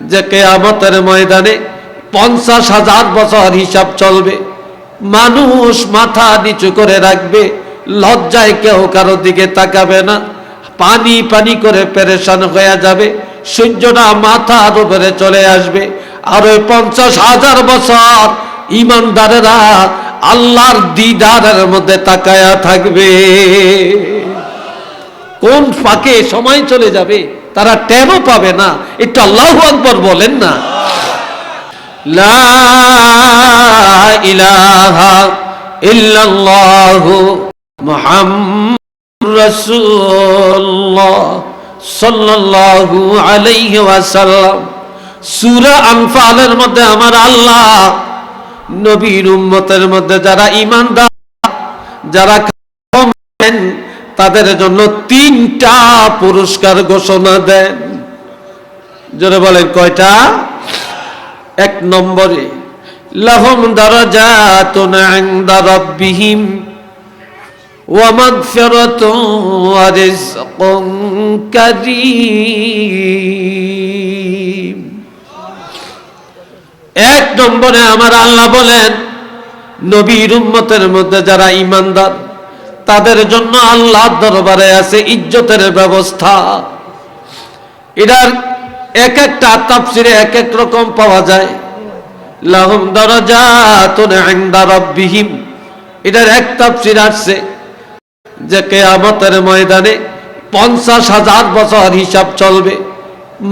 যে কেয়ামতের ময়দানে পঞ্চাশ হাজার বছর হিসাব চলবে। মানুষ মাথা নিচু করে রাখবে, লজ্জায় কেউ কারও দিকে তাকাবে না, পানি পানি করে পেরেশান হয়ে যাবে, সূর্যটা মাথার উপরে চলে আসবে। আর ওই পঞ্চাশ হাজার বছর ইমানদারেরা আল্লাহর দিদারের মধ্যে তাকায়া থাকবে। কোন ফাঁকে সময় চলে যাবে? তারা টেরও পাবে না। একটু আল্লাহ আকবর বলেন না। আলাইহি আনফালের মধ্যে আমার আল্লাহ, নবীর উম্মতের মধ্যে যারা ইমানদার যারা তাদের জন্য তিনটা পুরস্কার ঘোষণা দেন। জোরে বলেন, কয়টা? এক নম্বরে, লহম দারাজাতুন এক নম্বরে আমার আল্লাহ বলেন, নবীর উম্মতের মধ্যে যারা ইমানদার তাদের জন্য আল্লাহর দরবারে আছে ইজ্জতের ব্যবস্থা। এটার এক একটা তাফসিরে এক এক রকম পাওয়া যায়। লাহুম দারাজাতুন ইনদা রাব্বিহিম। এটার এক তাফসির আসছে যে কেয়ামতের ময়দানে পঞ্চাশ হাজার বছর হিসাব চলবে।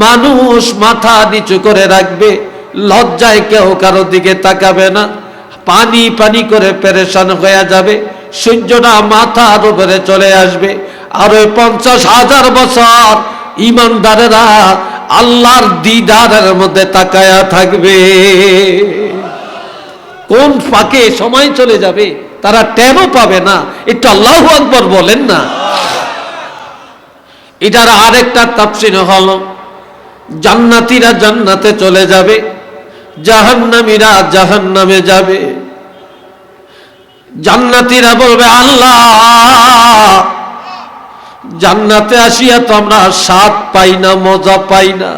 মানুষ মাথা নিচু করে রাখবে, লজ্জায় কেউ কারও দিকে তাকাবে না, পানি পানি করে পেরেশান হয়ে যাবে। সূর্যটা মাথার উপরে চলে আসবে। আর ওই পঞ্চাশ হাজার বছর ইমানদারেরা আল্লাহর দিদারের মধ্যে তাকায়া থাকবে। কোন ফাঁকে সময় চলে যাবে, তারা টেরও পাবে না। একটু আল্লাহ আকবর বলেন না। এটার আরেকটা তাপসিন হল, জান্নাতিরা জান্নাতে চলে যাবে, জাহান্নামীরা জাহান্নামে যাবে। জান্নাতিরা বলবে আল্লাহ জান্নাতে আসিয়া তো আমরা স্বাদ পাই না মজা পাই না।